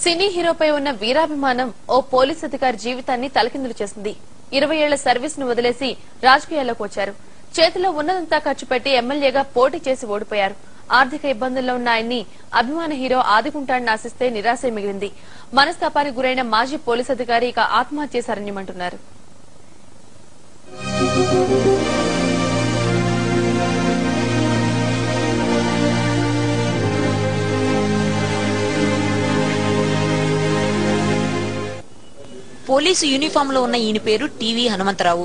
సినీ హీరోపై ఉన్న వీరాభిమానం ఓ పోలీస్ అధికారి జీవితాన్ని తలకిందులు చేసింది. ఇరవై ఏళ్ళ సర్వీస్ను వదిలేసి రాజకీయాల్లోకి వచ్చారు. చేతిలో ఉన్నదంతా ఖర్చు పెట్టి ఎమ్మెల్యేగా పోటీ చేసి ఓడిపోయారు. ఆర్థిక ఇబ్బందుల్లో ఉన్న ఆయన్ని అభిమాన హీరో ఆదుకుంటాడని ఆశిస్తే నిరాశ మిగిలింది. మనస్తాపానికి గురైన మాజీ పోలీస్ అధికారి ఇక ఆత్మహత్య చేశారని అంటున్నారు పోలీసు యూనిఫామ్లో ఉన్న ఈయన పేరు టీవీ హనుమంతరావు.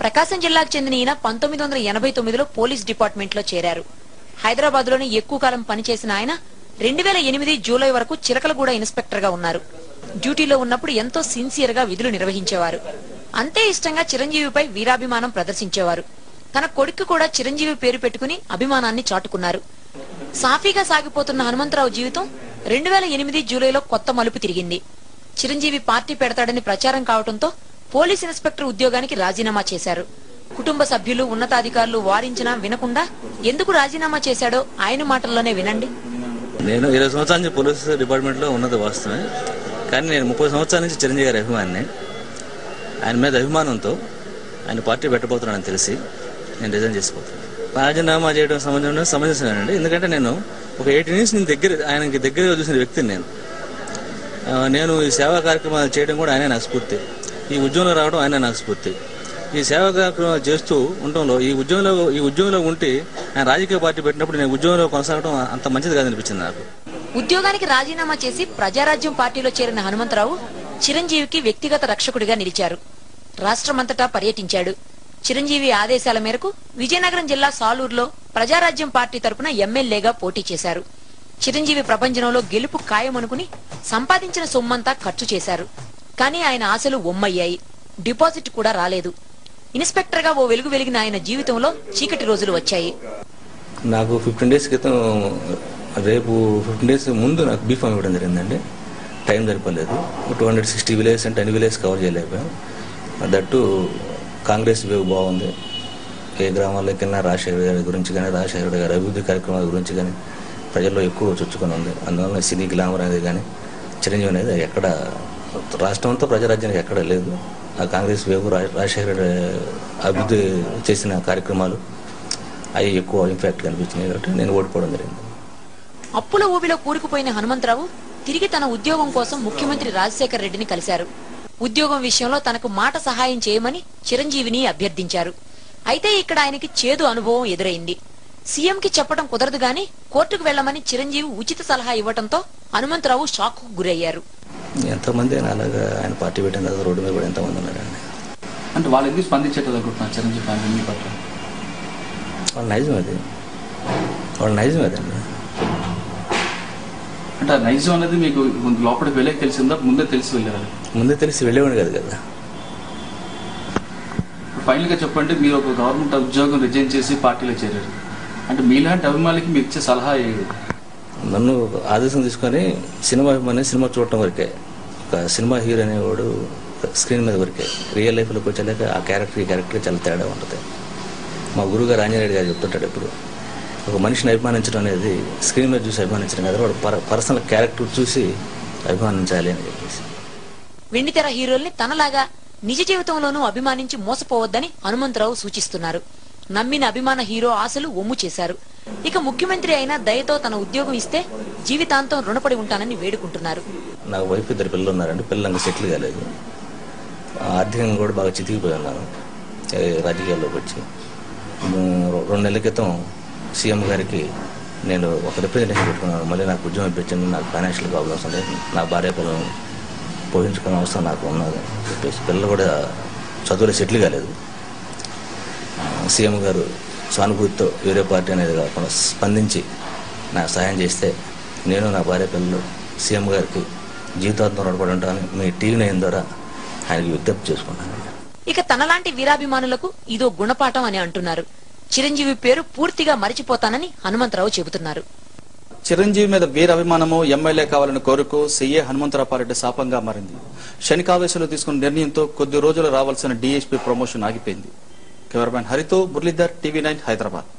ప్రకాశం జిల్లాకు చెందిన ఈయన పంతొమ్మిది వందల ఎనభై తొమ్మిదిలో పోలీస్ డిపార్ట్మెంట్లో చేరారు. హైదరాబాద్లోనే ఎక్కువ కాలం పనిచేసిన ఆయన రెండు వేల ఎనిమిది జూలై వరకు చిలకలగూడ ఇన్స్పెక్టర్గా ఉన్నారు. డ్యూటీలో ఉన్నప్పుడు ఎంతో సిన్సియర్గా విధులు నిర్వహించేవారు. అంతే ఇష్టంగా చిరంజీవిపై వీరాభిమానం ప్రదర్శించేవారు. తన కొడుకు కూడా చిరంజీవి పేరు పెట్టుకుని అభిమానాన్ని చాటుకున్నారు. సాఫీగా సాగిపోతున్న హనుమంతరావు జీవితం రెండు వేల ఎనిమిది జూలైలో కొత్త మలుపు తిరిగింది. చిరంజీవి పార్టీ పెడతాడని ప్రచారం కావడంతో పోలీస్ ఇన్స్పెక్టర్ ఉద్యోగానికి రాజీనామా చేశారు. కుటుంబ సభ్యులు ఉన్నతాధికారులు వారించినా వినకుండా ఎందుకు రాజీనామా చేశాడో ఆయన మాటల్లోనే వినండి. నేను ఇరవై సంవత్సరాల నుంచి పోలీస్ డిపార్ట్మెంట్లో ఉన్నది వాస్తవమే. కానీ నేను ముప్పై సంవత్సరాల నుంచి చిరంజీవి గారి అభిమానిని. ఆయన మీద అభిమానంతో ఆయన పార్టీ పెట్టబోతున్నాడని తెలిసి నేను రిజైన్ చేసిపోతున్నాను. రాజీనామా చేయడం సంబంధం సమంజసమేనండి ఎందుకంటే నేను ఒక ఎయిటీన్ ఇయర్స్ నేను దగ్గర ఆయనకి దగ్గరగా చూసిన వ్యక్తిని నేను. నేను ఈ సేవా కార్యక్రమాలు చేయడం కూడా ఆయన నాకు స్ఫూర్తి. ఈ ఉద్యోగంలో రావడం ఆయన నాకు స్ఫూర్తి. ఈ సేవా కార్యక్రమాలు చేస్తూ ఉండటంలో ఈ ఉద్యోగంలో ఈ ఉద్యోగంలో ఉంటే ఆయన రాజకీయ పార్టీ పెట్టినప్పుడు నేను ఉద్యోగంలో కొనసాగడం అంత మంచిది కాదనిపించింది నాకు. ఉద్యోగానికి రాజీనామా చేసి ప్రజారాజ్యం పార్టీలో చేరిన హనుమంతరావు చిరంజీవికి వ్యక్తిగత రక్షకుడిగా నిలిచారు. రాష్ట్రమంతటా పర్యటించాడు. చిరంజీవి ఆదేశాల మేరకు విజయనగరం జిల్లా సాలూరులో ప్రజారాజ్యం పార్టీ తరపున ఎమ్మెల్యేగా పోటీ చేశారు. చిరంజీవి ప్రపంచంలో గెలుపు ఖాయమనుకుని సంపాదించిన సొమ్మంతా ఖర్చు చేశారు. కానీ ఆయన ఆశలు ఒమ్మయ్యాయి. డిపాజిట్ కూడా రాలేదు. ఇన్స్పెక్టర్గా ఓ వెలుగు వెలిగిన ఆయన జీవితంలో చీకటి రోజులు వచ్చాయి. నాకు ఫిఫ్టీన్ డేస్ క్రితం రేపు ఫిఫ్టీన్ డేస్ ముందు నాకు బీఫామ్ ఇవ్వడం జరిగిందండి. టైం సరిపోలేదు. Two hundred sixty village and ten village cover చేయలేకపోయాం. దట్టు కాంగ్రెస్ వేవ్ బాగుంది. ఏ గ్రామాల్లోకి వెళ్ళినా రాజశేఖర గారి గురించి కానీ రాజశేఖర గారి అభివృద్ధి కార్యక్రమాల గురించి కానీ ప్రజల్లో ఎక్కువ చొచ్చుకొని ఉంది. అందువల్ల సినీ గ్లామర్ అనేది కానీ చిరంజీవి అనేది ఎక్కడ రాష్ట్రం అంతా ప్రజారాజ్యానికి ఎక్కడ లేదు. ఆ కాంగ్రెస్ వేవ్ రాజశేఖర అభివృద్ధి చేసిన కార్యక్రమాలు అవి ఎక్కువ ఇంపాక్ట్ కనిపించినాయి కాబట్టి నేను ఓడిపోవడం జరిగింది. అప్పుల ఊబిలో కూరుకుపోయిన హనుమంతరావు తిరిగి తన ఉద్యోగం కోసం ముఖ్యమంత్రి రాజశేఖర్ రెడ్డిని కలిశారు. ఉద్యోగం విషయంలో తనకు మాట సహాయం చేయమని చిరంజీవిని అభ్యర్థించారు. అయితే ఇక్కడ ఆయనకి చేదు అనుభవం ఎదురైంది. సీఎంకి చెప్పడం కుదరదు గాని కోర్టుకు వెళ్ళమని చిరంజీవి ఉచిత సలహా ఇవ్వడంతో హనుమంతరావు షాక్ గురయ్యారు. ఎంతమంది ఆయన అలాగా ఆయన పార్టీ పెట్టిన తర్వాత రోడ్డు మీద కూడా ఎంతమంది ఉన్నారండి. అంటే వాళ్ళు ఎందుకు స్పందించేటది అనుకుంటున్నారు చిరంజీవి ఫ్యామిలీ మీ పట్ల? వాళ్ళ నైజం అది. వాళ్ళ నైజం అదండి అంటే ఆ నైజం అనేది మీకు ముందు లోపలికి వెళ్ళే తెలిసిందా? ముందే తెలిసి వెళ్ళారు? ముందే తెలిసి వెళ్ళేవాడు కాదు కదా. ఫైనల్గా చెప్పండి మీరు ఒక గవర్నమెంట్ ఉద్యోగం రిజైన్ చేసి పార్టీలో చేరారు. అంటే మీలాంటి అభిమానులకి మీరు ఇచ్చే సలహా ఏది? నన్ను ఆదేశం తీసుకొని సినిమా అభిమాని సినిమా చూడటం వరకే. ఒక సినిమా హీరో అనేవాడు స్క్రీన్ మీద వరకే. రియల్ లైఫ్లోకి వచ్చేలాక ఆ క్యారెక్టర్ ఈ క్యారెక్టర్ చాలా తేడా ఉంటుంది. మా గురుగారు ఆంజనేయుడు గారు చెప్తుంటాడు ఇప్పుడు ఒక మనిషిని అభిమానించడం అనేది స్క్రీన్ మీద చూసి అభిమానించడం కదా వాడు పర్ పర్సనల్ క్యారెక్టర్ చూసి అభిమానించాలి అని చెప్పేసి. వెండితెర హీరోల్ని తనలాగా నిజ జీవితంలోనూ అభిమానించి మోసపోవద్దని హనుమంతరావు సూచిస్తున్నారు. నమ్మిన అభిమాన హీరో ఆశలు ఒమ్ము చేశారు. ఇక ముఖ్యమంత్రి అయినా దయతో తన ఉద్యోగం ఇస్తే జీవితాంతం రుణపడి ఉంటానని వేడుకుంటున్నారు. నాకు వైఫ్ ఇద్దరు పిల్లలు ఉన్నారండి. పిల్లలు సెటిల్ కాలేదు. ఆర్థికంగా కూడా బాగా చితికిపోయి ఉన్నాను. రాజకీయాల్లోకి వచ్చి. రెండు నెలల క్రితం సీఎం గారికి నేను ఒక రిప్రజెంటేషన్ పెట్టుకున్నాను. మళ్ళీ నాకు ఉద్యోగం ఇప్పించండి నాకు ఫైనాన్షియల్ ప్రాబ్లమ్స్ ఉన్నాయి. నా భార్య పిల్లలు పోషించుకునే అవసరం నాకు ఉన్నది చెప్పేసి పిల్లలు కూడా చదువులో సెటిల్ కాలేదు. సీఎం గారు సానుభూతితో వేరే పార్టీ అనేది కాకుండా స్పందించి నాకు సహాయం చేస్తే నేను నా భార్య పిల్లలు సీఎం గారికి జీవితాంతం రుణపడి ఉంటానని మీ టీవీ నైన్ ద్వారా ఆయనకి విజ్ఞప్తి చేసుకున్నాను ఇక తనలాంటి వీరాభిమానులకు ఇదో గుణపాఠం అని అంటున్నారు. చిరంజీవి పేరు పూర్తిగా మరిచిపోతానని హనుమంతరావు చెబుతున్నారు. చిరంజీవి మీద వీర అభిమానము ఎమ్మెల్యే కావాలని కోరుకు సీఏ హనుమంతరాపారెడ్డి శాపంగా మారింది. శనికావేశంలో తీసుకున్న నిర్ణయంతో కొద్ది రోజులు రావాల్సిన డీఎస్పీ ప్రమోషన్ ఆగిపోయింది. Cameraman హరితో Muralidhar TV nine Hyderabad